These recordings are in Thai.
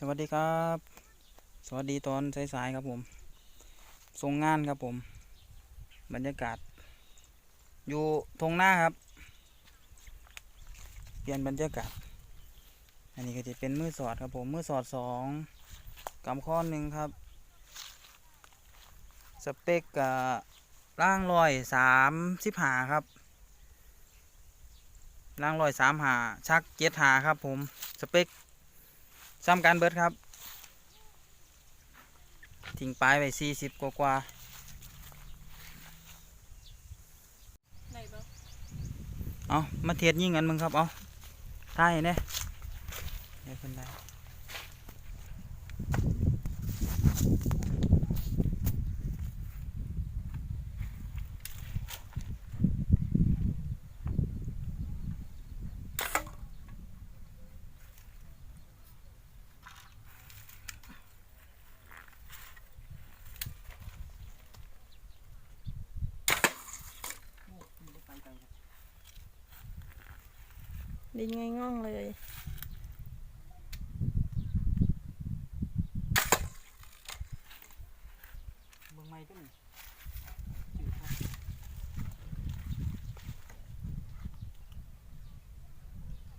สวัสดีครับ สวัสดีตอนสายๆครับผมส่งงานครับผม บรรยากาศ อยู่ทงหน้าครับ เปลี่ยนบรรยากาศ อันนี้ก็จะเป็นมือสอดครับผม มือสอดสองกำข้อหนึ่งครับ สเปกกับล่างลอยสามสิบหาครับล่างลอยสามหาชักเจ็ดหาครับผม สเปค ซ้ำกันเบิดครับ ทิ้งปลายไปสี่สิบกว่ากว่าไหนบ้างๆเอามาเทียดยิ่งกันมึงครับ เอาท่ายเนี่ยเดี๋ยวคนได้โอ้มันบ่ไปไกลครับ ดินง่ายง่องเลย เบิ่งไม่ก็นี่จืดครับ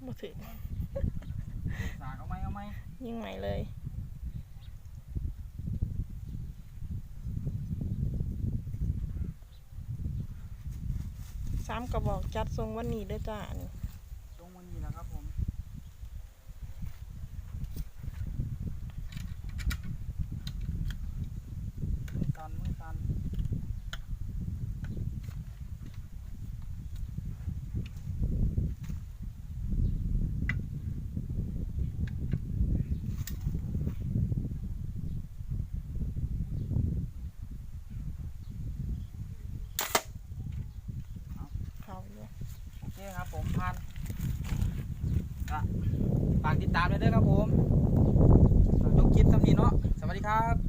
บ่ถึงสากเอาไหมเอาไหมยิ่งใหม่เลยสามกระบอกจัดทรงวันนี้เด้อจ้าอันนี้ ตรงวันนี้แหละครับผมมือตันมือตัน เขาอยู่ นี่คครับผมพันฝากติดตามเลยด้อครับผมฝากยกคลิปสำนีเนาะสวัสดีครับ